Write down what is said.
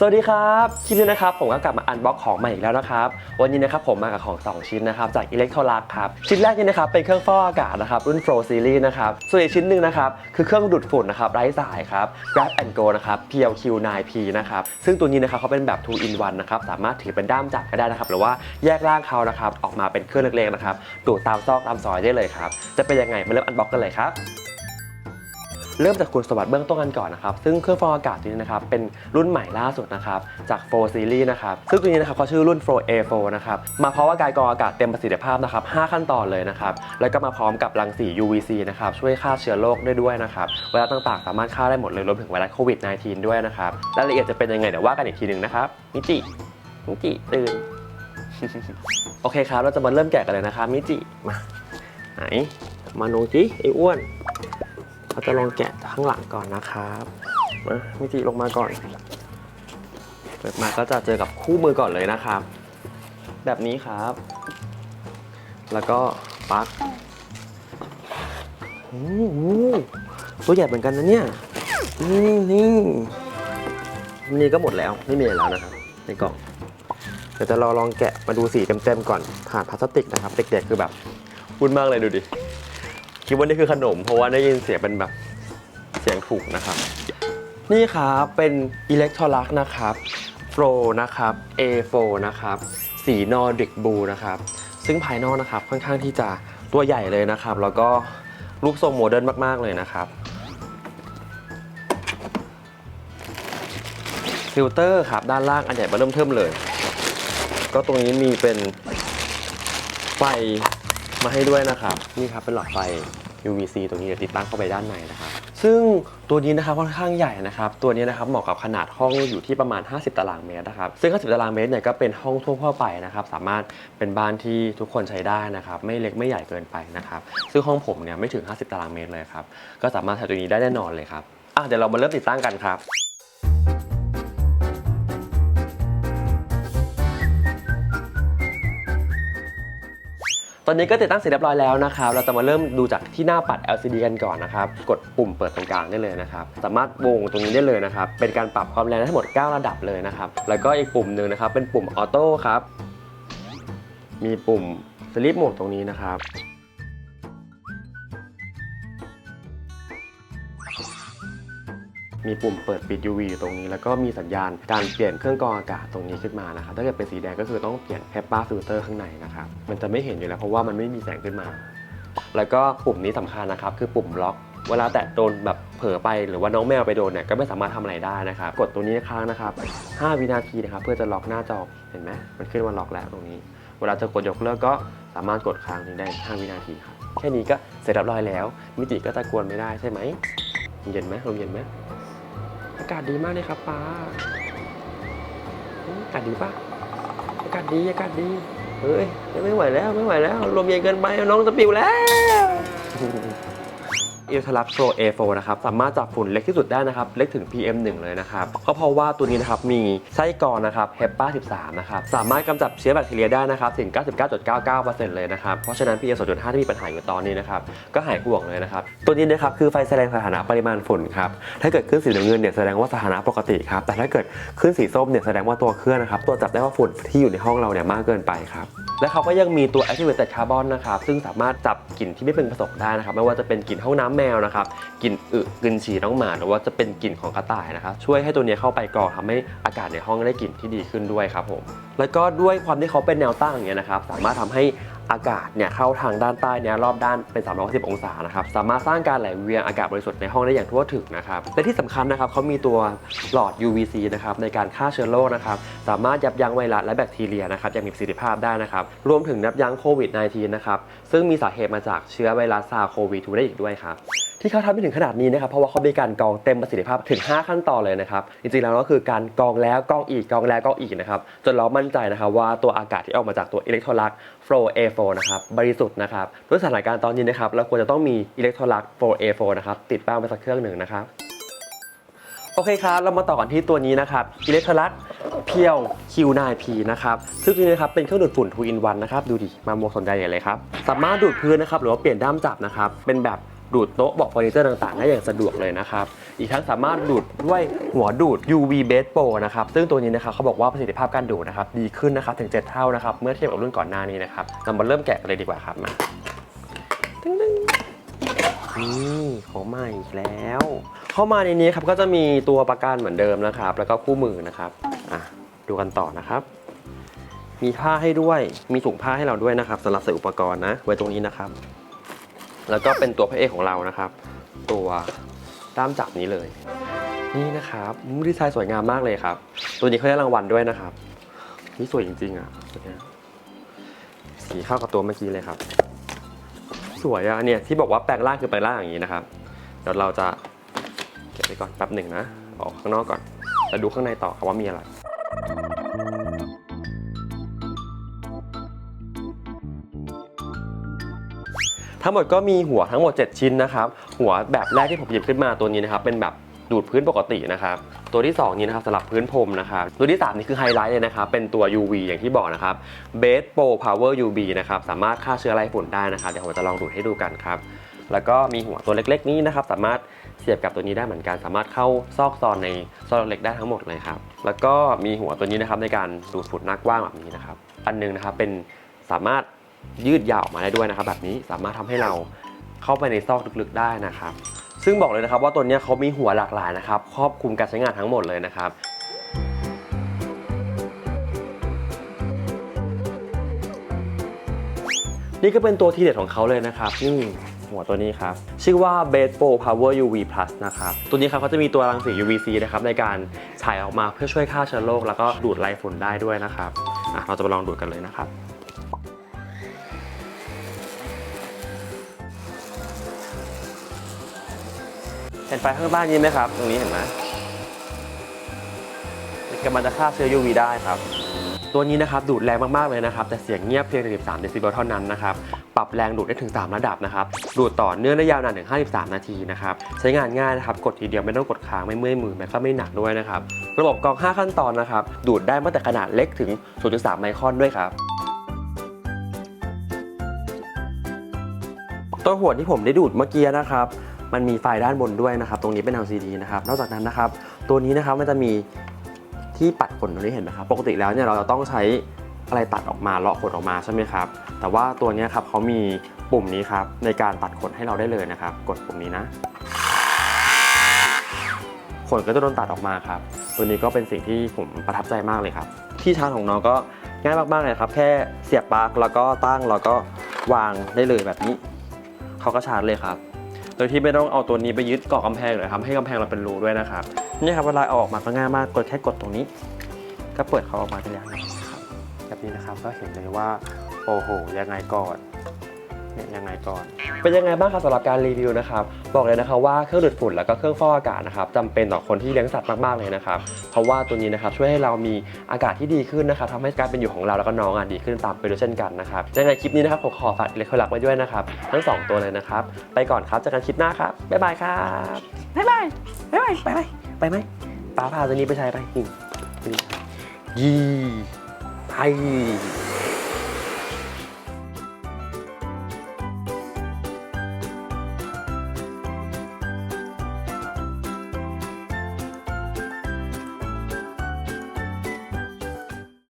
สวัสดีครับ คลิปนี้นะครับผมก็กลับมาอันบ็อกของใหม่อีกแล้วนะครับ วันนี้นะครับผมมากับของ 2 ชิ้นนะครับจากอิเล็กโทรลักครับ ชิ้นแรกนี่นะครับเป็นเครื่องฟอกอากาศนะครับรุ่น Flow Series นะครับ ส่วนอีกชิ้นหนึ่งนะครับคือเครื่องดูดฝุ่นนะครับไร้สายครับ Grab and Go นะครับ PLQ9P นะครับ ซึ่งตัวนี้นะครับเขาเป็นแบบ 2 in 1นะครับสามารถถือเป็นด้ามจับก็ได้นะครับหรือว่าแยกร่างเขานะครับออกมาเป็นเครื่องเล็กๆนะครับดูดตามซอกตามซอยได้เลยครับจะเป็นยังไงมาเริ่มอันบ็อกกันเลยครับ เริ่มจากคุณสมบัติเบื้องต้นกันก่อนนะครับ ซึ่งเครื่องฟอกอากาศตัวนี้นะครับ เป็นรุ่นใหม่ล่าสุดนะครับ จาก Flow Series นะครับ ซึ่งตัวนี้นะครับเขาชื่อรุ่น Flow A4 นะครับ มาเพร้อมกับการกรองอากาศเต็มประสิทธิภาพนะครับ 5 ขั้นตอนเลยนะครับ แล้วก็มาพร้อมกับรังสี UVC นะครับ ช่วยฆ่าเชื้อโรคได้ด้วยนะครับ ไวรัสต่างๆ สามารถฆ่าได้หมดเลย รวมถึงไวรัสโควิด -19 ด้วยนะครับ รายละเอียดจะเป็นยังไงเดี๋ยวว่ากันอีกทีหนึ่งนะครับ มิจิ มิจิ ตื่น โอเคครับ เราจะมาเริ่มแกะกันเลยนะครับ มิจิ มา ไหน มาโนจิไอ้อ้วน เราจะลองแกะข้างหลังก่อนนะครับมามิจิลงมาก่อนเปิดมาก็จะเจอกับคู่มือก่อนเลยนะครับ แบบนี้ครับ แล้วก็ปลั๊กโอ้โหตัวใหญ่เหมือนกันนะเนี่ยนี่นี่นี่ก็หมดแล้วไม่มีอะไรแล้วนะครับในกล่องเดี๋ยวจะรอลองแกะมาดูสีเต็มๆก่อนผ่านพลาสติกนะครับ เด็กๆคือแบบวุ่นมากเลยดูดิ คิดว่านี่คือขนม เพราะว่าได้ยินเสียงเป็นแบบเสียงถูกนะครับ นี่ครับเป็นอิเล็กทรลักนะครับโฟนะครับ A4 นะครับ สีนอร์ดิกบูนะครับ ซึ่งภายนอกนะครับค่อนข้างที่จะตัวใหญ่เลยนะครับ แล้วก็รูปทรงโมเดิร์นมาก ๆ เลยนะครับฟิลเตอร์ครับด้านล่างอันใหญ่มาเริ่มเทิมเลย ก็ตรงนี้มีเป็นไฟ มาให้ด้วยนะครับ นี่ครับเป็นหลอดไฟ UVC ตรงนี้เดี๋ยวติดตั้งเข้าไปด้านในนะครับ ซึ่งตัวนี้นะครับค่อนข้างใหญ่นะครับ ตัวนี้นะครับเหมาะกับขนาดห้องอยู่ที่ประมาณ 50 ตารางเมตรนะครับ ซึ่ง 50 ตารางเมตรเนี่ยก็เป็นห้องทั่วไปนะครับ สามารถเป็นบ้านที่ทุกคนใช้ได้นะครับ ไม่เล็กไม่ใหญ่เกินไปนะครับ ซึ่งห้องผมเนี่ยไม่ถึง 50 ตารางเมตรเลยครับ ก็สามารถใช้ตัวนี้ได้แน่นอนเลยครับอะเดี๋ยวเรามาเริ่มติดตั้งกันครับ ตอนนี้ก็ติดตั้งเสร็จเรียบร้อยแล้วนะครับ เราจะมาเริ่มดูจากที่หน้าปัด LCD กันก่อนนะครับ กดปุ่มเปิดตรงกลางได้เลยนะครับ สามารถวงตรงนี้ได้เลยนะครับ เป็นการปรับความแรงได้ทั้งหมด 9 ระดับเลยนะครับ แล้วก็อีกปุ่มหนึ่งนะครับ เป็นปุ่มออโต้ครับ มีปุ่มสลิปโหมดตรงนี้นะครับ มีปุ่มเปิดปิด UV อยู่ตรงนี้ แล้วก็มีสัญญาณการเปลี่ยนเครื่องกรองอากาศตรงนี้ขึ้นมานะครับถ้าเกิดเป็นสีแดงก็คือต้องเปลี่ยน HEPA filter ข้างในนะครับมันจะไม่เห็นอยู่แล้วเพราะว่ามันไม่มีแสงขึ้นมา แล้วก็ปุ่มนี้สำคัญนะครับคือปุ่มล็อกเวลาแตะโดนแบบเผลอไปหรือว่าน้องแมวไปโดนเนี่ยก็ไม่สามารถทำอะไรได้นะครับ กดตัวนี้ค้างนะครับ 5 วินาทีนะครับเพื่อจะล็อกหน้าจอเห็นไหมมันขึ้นว่าล็อกแล้วตรงนี้ เวลาจะกดยกเลิกก็สามารถกดค้างนี้ได้ 5 วินาทีครับแค่นี้ก็เสร็จเรียบร้อยแล้ว มิติก็ตะกวนไม่ได้ใช่ไหมเย็นไหมลมเย็นไหม อากาศดีมากเลยครับป้าอากาศดีปะอากาศดีอากาศดีเฮ้ยไม่ไหวแล้วไม่ไหวแล้วลมเย็นเกินไปน้องจะปิวแล้ว เอลทลักโปร A4 นะครับสามารถจับฝุ่นเล็กที่สุดได้นะครับเล็กถึง PM1 เลยนะครับก็เพราะว่าตัวนี้นะครับมีไส้กรองนะครับ HEPA 13นะครับสามารถกำจัดเชื้อแบคทีเรียได้นะครับถึง 99.99%เลยนะครับเพราะฉะนั้น PM 2.5ที่มีปัญหาอยู่ตอนนี้นะครับก็หายห่วงเลยนะครับตัวนี้นะครับคือไฟแสดงสถานะปริมาณฝุ่นครับถ้าเกิดขึ้นสีน้ำเงินเนี่ยแสดงว่าสถานะปกติครับแต่ถ้าเกิดขึ้นสีส้มเนี่ยแสดงว่าตัวเครื่องนะครับตัวจับได้ว่าฝุ่นที่อยู่ในห้องเราเนี่ยมากเกินไปครับและเขาก็ยังมีตัว activated carbon นะครับซึ่งสามารถจับกลิ่นที่ไม่เป็นประสงค์ได้นะครับไม่ว่าจะเป็นกลิ่นห้องน้ำแมวนะครับกลิ่นอึกลิ่นฉี่น้องหมาหรือว่าจะเป็นกลิ่นของกระต่ายนะครับช่วยให้ตัวนี้เข้าไปกรองทำให้อากาศในห้องได้กลิ่นที่ดีขึ้นด้วยครับผมแล้วก็ด้วยความที่เขาเป็นแนวตั้งอย่างเงี้ยนะครับสามารถทำให้ อากาศเนี่ยเข้าทางด้านใต้เนี่ยรอบด้านเป็น 360 องศานะครับสามารถสร้างการไหลเวียนอากาศบริสุทธิ์ในห้องได้อย่างทั่วถึงนะครับและที่สำคัญนะครับเขามีตัวหลอด UVC นะครับในการฆ่าเชื้อโรคนะครับสามารถยับยั้งไวรัสและแบคทีเรียนะครับอย่างมีประสิทธิภาพได้นะครับรวมถึงยับยั้งโควิด -19 นะครับซึ่งมีสาเหตุมาจากเชื้อไวรัสซาโควิด2ได้อีกด้วยครับ ที่เขาทำได้ถึงขนาดนี้นะครับเพราะว่าเขามีการกรองเต็มประสิทธิภาพถึง 5 ขั้นตอนเลยนะครับจริงๆแล้วก็คือการกรองแล้วกรองอีกกรองแล้วกรองอีกนะครับจนเรามั่นใจนะครับว่าตัวอากาศที่ออกมาจากตัวอิเล็กโทรลัก Flow A4 นะครับบริสุทธิ์นะครับด้วยสถานการณ์ตอนนี้นะครับเราควรจะต้องมีอิเล็กโทรลัก Flow A4 นะครับติดบ้างไปสักเครื่องหนึ่งนะครับโอเคครับ เรามาต่อกันที่ตัวนี้นะครับอิเล็กโทรลักเพียว Q9P นะครับ ซึ่งตัวนี้นะครับเป็นเครื่องดูดฝุ่น 2 in 1 นะครับ ดูดิ มาโมวกสนใจใหญ่เลยครับ สามารถดูดพื้นนะครับ หรือว่าเปลี่ยนด้ามจับนะครับ เป็นแบบ ดูดโต๊ะบอกเฟอร์นิเจอร์ต่างๆได้อย่างสะดวกเลยนะครับ อีกทั้งสามารถดูดด้วยหัวดูด UV Base Pro นะครับ ซึ่งตัวนี้นะครับเขาบอกว่าประสิทธิภาพการดูดนะครับดีขึ้นนะครับถึง 7 เท่านะครับ เมื่อเทียบกับรุ่นก่อนหน้านี้นะครับเรามาเริ่มแกะกันเลยดีกว่าครับมาตึ้งๆนี่ของใหม่อีกแล้ว เข้ามาในนี้ครับก็จะมีตัวประกันเหมือนเดิมนะครับ แล้วก็คู่มือนะครับอะดูกันต่อนะครับ มีผ้าให้ด้วยมีถุงผ้าให้เราด้วยนะครับสำหรับใส่อุปกรณ์นะไว้ตรงนี้นะครับ แล้วก็เป็นตัวพระเอกของเรานะครับ ตัวด้ามจับนี้เลย นี่นะครับอืมดีไซน์สวยงามมากเลยครับ ตัวนี้เขาได้รางวัลด้วยนะครับนี่สวยจริงๆอะสีเข้ากับตัวเมื่อกี้เลยครับ สวยอะเนี่ยที่บอกว่าแปลงร่างคือแปลงร่างอย่างนี้นะครับเดี๋ยวเราจะเก็บไว้ก่อนแป๊บหนึ่งนะออกข้างนอกก่อนแล้วดูข้างในต่อครับว่ามีอะไร ทั้งหมดก็มีหัวทั้งหมด 7 ชิ้นนะครับ หัวแบบแรกที่ผมหยิบขึ้นมาตัวนี้นะครับ เป็นแบบดูดพื้นปกตินะครับ ตัวที่ 2 นี้นะครับสำหรับพื้นพรมนะครับ ตัวที่ 3 นี่คือไฮไลท์เลยนะครับ เป็นตัว UV อย่างที่บอกนะครับ Base Pro Power UV นะครับ สามารถฆ่าเชื้อไรฝุ่นได้นะครับ เดี๋ยวผมจะลองดูดให้ดูกันครับ แล้วก็มีหัวตัวเล็กๆ นี้นะครับ สามารถเสียบกับตัวนี้ได้เหมือนกัน สามารถเข้าซอกซอนในซอกเล็กได้ทั้งหมดเลยครับ แล้วก็มีหัวตัวนี้นะครับในการดูดฝุ่นหน้ากว้างแบบนี้นะครับ อันหนึงนะครับเป็นสามารถ ยืดยาวออกมาได้ด้วยนะครับ แบบนี้สามารถทำให้เราเข้าไปในซอกลึกๆได้นะครับ ซึ่งบอกเลยนะครับว่าตัวนี้เขามีหัวหลากหลายนะครับครอบคลุมการใช้งานทั้งหมดเลยนะครับนี่ก็เป็นตัวทีเด็ดของเขาเลยนะครับนี่หัวตัวนี้ครับ ชื่อว่า b a s e Pro Power UV Plus นะครับ ตัวนี้ครับเขาจะมีตัวรังสี UVC นะครับ ในการฉายออกมาเพื่อช่วยฆ่าเชื้อโรคแล้วก็ดูดไล่ฝุ่นได้ด้วยนะครับเราจะมาลองดูดกันเลยนะครับ เห็นไฟข้างใต้นี้ไหมครับ ตรงนี้เห็นไหมกำลังจะฆ่าเชื้อ UV ได้ครับ ตัวนี้นะครับดูดแรงมากๆเลยนะครับ แต่เสียงเงียบเพียง 13 เดซิเบลเท่านั้นนะครับ ปรับแรงดูดได้ถึง 3 ระดับนะครับ ดูดต่อเนื่องได้ยาวนานถึง 53 นาทีนะครับ ใช้งานง่ายนะครับ กดทีเดียวไม่ต้องกดค้างไม่เมื่อยมือแม้ก็ไม่หนักด้วยนะครับ ระบบกรอง 5 ขั้นตอนนะครับ ดูดได้ตั้งแต่ขนาดเล็กถึง 0.3 ไมครอนด้วยครับตัวหัวที่ผมได้ดูดเมื่อกี้นะครับ มันมีไฟด้านบนด้วยนะครับ ตรงนี้เป็น LCD นะครับ นอกจากนั้นนะครับ ตัวนี้นะครับมันจะมีที่ปัดขนตรงนี้เห็นไหมครับ ปกติแล้วเนี่ยเราจะต้องใช้อะไรตัดออกมาเลาะขนออกมาใช่ไหมครับ แต่ว่าตัวนี้ครับเขามีปุ่มนี้ครับในการตัดขนให้เราได้เลยนะครับ กดปุ่มนี้นะ ขนก็จะโดนตัดออกมาครับ ตัวนี้ก็เป็นสิ่งที่ผมประทับใจมากเลยครับ ที่ชาร์จของน้องก็ง่ายมากๆเลยครับ แค่เสียบปลั๊กแล้วก็ตั้งแล้วก็วางได้เลยแบบนี้เขาก็ชาร์จเลยครับ โดยที่ไม่ต้องเอาตัวนี้ไปยึดเกาะกำแพงหรือทำให้กำแพงเราเป็นรูด้วยนะครับนี่ครับเวลาเอาออกมาก็ง่ายมากกดแค่กดตรงนี้ ก็เปิดเขาออกมาได้แล้วนะครับแบบนี้นะครับก็เห็นเลยว่าโอ้โหยังไงก่อน เนี่ยยังไงก่อน เป็นยังไงบ้างครับสำหรับการรีวิวนะครับบอกเลยนะครับว่าเครื่องดูดฝุ่นแล้วก็เครื่องฟอกอากาศนะครับจำเป็นต่อคนที่เลี้ยงสัตว์มากๆเลยนะครับเพราะว่าตัวนี้นะครับช่วยให้เรามีอากาศที่ดีขึ้นนะครับทำให้การเป็นอยู่ของเราแล้วก็น้องอะดีขึ้นตามไปด้วยเช่นกันนะครับยังไงคลิปนี้นะครับผมขอฝากเล็กขลักไว้ด้วยนะครับทั้งสองตัวเลยนะครับไปก่อนครับเจอกันคลิปหน้าครับบ๊ายบายครับบ๊ายบายบ๊ายบายไปไหมไปไหมป้าพาตัวนี้ไปใช้ไปนี่นี่ยี่ไป